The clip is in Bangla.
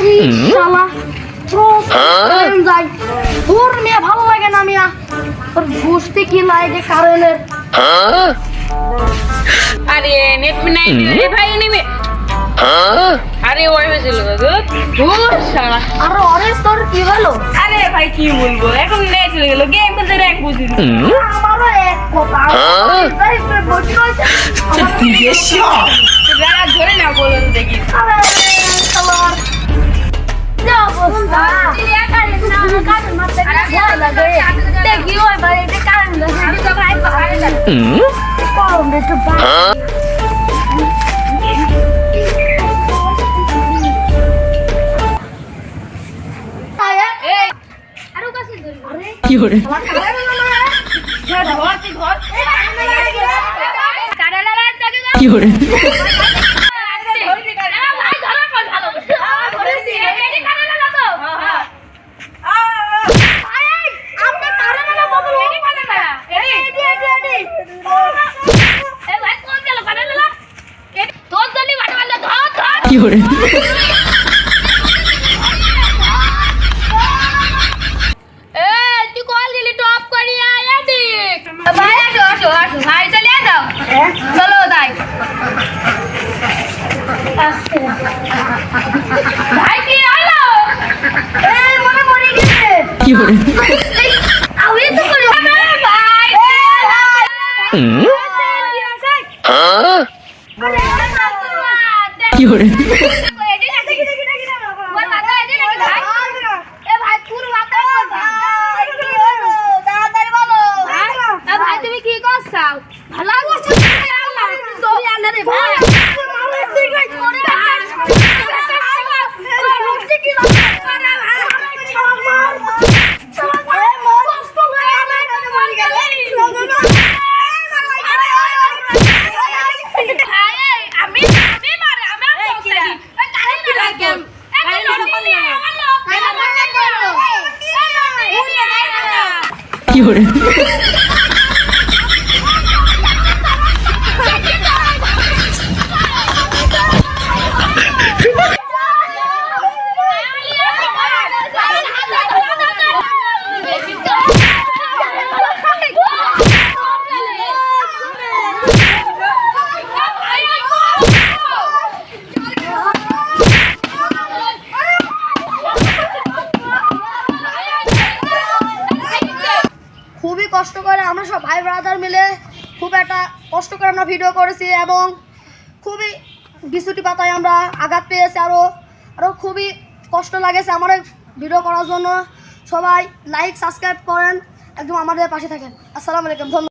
আরে শালা। যাই। তোর মেয়ে ভালো লাগে না মিয়া। তোর বুঝতে কি লাগে কারেন্টের আরে নেট নাই রে ভাই নেমে আরে ওই হয়েছিল আর অরেঞ্জ তোর কি হলো? আরে ভাই কি বলব? এখন নেট চলে গেল। গেম খেলতে র্যাঙ্ক বুঝি আমারও এক কথা। যারা ধরে না বলো দেখি। ভয় লাগে দেখি ওই বাড়িতে কারেন্ট লাগে ভাই গরম একটু কি hore কি hore কি hore তুই কল দিলি টপ করি আয়া দেখ ভাই আসো আসো আসো ভাই চলে যাও চলো তাই ভাই কি হলো? কি hore কি কি খুবই কষ্ট করে আমরা সব ভাই ব্রাদার মিলে খুব একটা কষ্ট করে আমরা ভিডিও করেছি এবং খুবই বিছুটি পাতায় আমরা আঘাত পেয়েছি আরও আরও খুবই কষ্ট লাগেছে আমার ভিডিও করার জন্য। সবাই লাইক সাবস্ক্রাইব করেন। একদম আমাদের পাশে থাকেন। আসসালামু আলাইকুম।